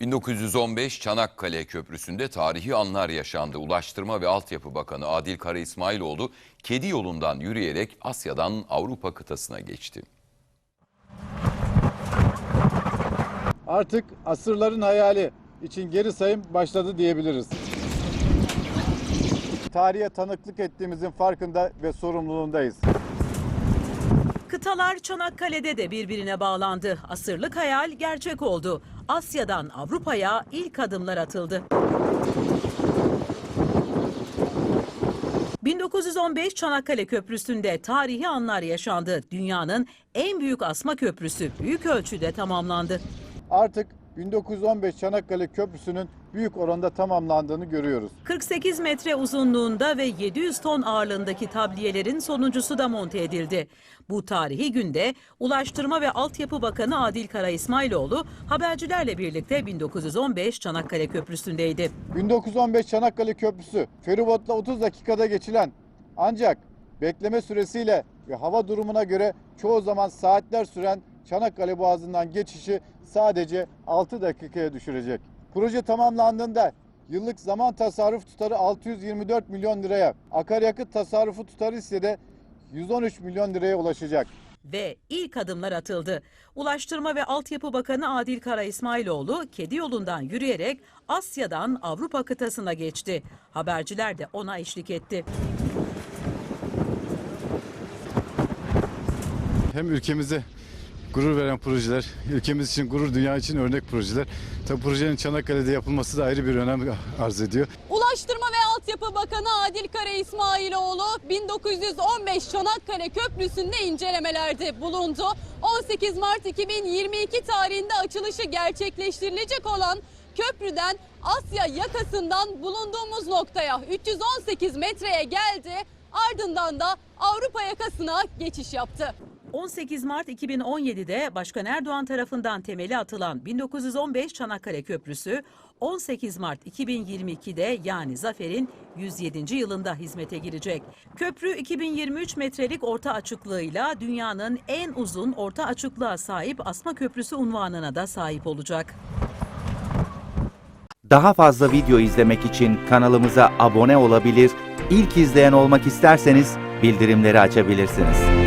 1915 Çanakkale Köprüsü'nde tarihi anlar yaşandı. Ulaştırma ve Altyapı Bakanı Adil Kara İsmailoğlu kedi yolundan yürüyerek Asya'dan Avrupa kıtasına geçti. Artık asırların hayali için geri sayım başladı diyebiliriz. Tarihe tanıklık ettiğimizin farkında ve sorumluluğundayız. Kıtalar Çanakkale'de de birbirine bağlandı. Asırlık hayal gerçek oldu. Asya'dan Avrupa'ya ilk adımlar atıldı. 1915 Çanakkale Köprüsü'nde tarihi anlar yaşandı. Dünyanın en büyük asma köprüsü büyük ölçüde tamamlandı. Artık 1915 Çanakkale Köprüsü'nün büyük oranda tamamlandığını görüyoruz. 48 metre uzunluğunda ve 700 ton ağırlığındaki tabliyelerin sonuncusu da monte edildi. Bu tarihi günde Ulaştırma ve Altyapı Bakanı Adil Kara İsmailoğlu habercilerle birlikte 1915 Çanakkale Köprüsü'ndeydi. 1915 Çanakkale Köprüsü feribotla 30 dakikada geçilen ancak bekleme süresiyle ve hava durumuna göre çoğu zaman saatler süren Çanakkale Boğazı'ndan geçişi sadece 6 dakikaya düşürecek. Proje tamamlandığında yıllık zaman tasarruf tutarı 624 milyon liraya, akaryakıt tasarrufu tutarı ise de 113 milyon liraya ulaşacak. Ve ilk adımlar atıldı. Ulaştırma ve Altyapı Bakanı Adil Kara İsmailoğlu kedi yolundan yürüyerek Asya'dan Avrupa kıtasına geçti. Haberciler de ona eşlik etti. hem ülkemize gurur veren projeler, ülkemiz için gurur, dünya için örnek projeler. Tabi projenin Çanakkale'de yapılması da ayrı bir önem arz ediyor. Ulaştırma ve Altyapı Bakanı Adil Kara İsmailoğlu 1915 Çanakkale Köprüsü'nde incelemelerde bulundu. 18 Mart 2022 tarihinde açılışı gerçekleştirilecek olan köprüden Asya yakasından bulunduğumuz noktaya 318 metreye geldi. Ardından da Avrupa yakasına geçiş yaptı. 18 Mart 2017'de Başkan Erdoğan tarafından temeli atılan 1915 Çanakkale Köprüsü 18 Mart 2022'de yani Zafer'in 107. yılında hizmete girecek. Köprü 2023 metrelik orta açıklığıyla dünyanın en uzun orta açıklığa sahip asma köprüsü unvanına da sahip olacak. Daha fazla video izlemek için kanalımıza abone olabilir, ilk izleyen olmak isterseniz bildirimleri açabilirsiniz.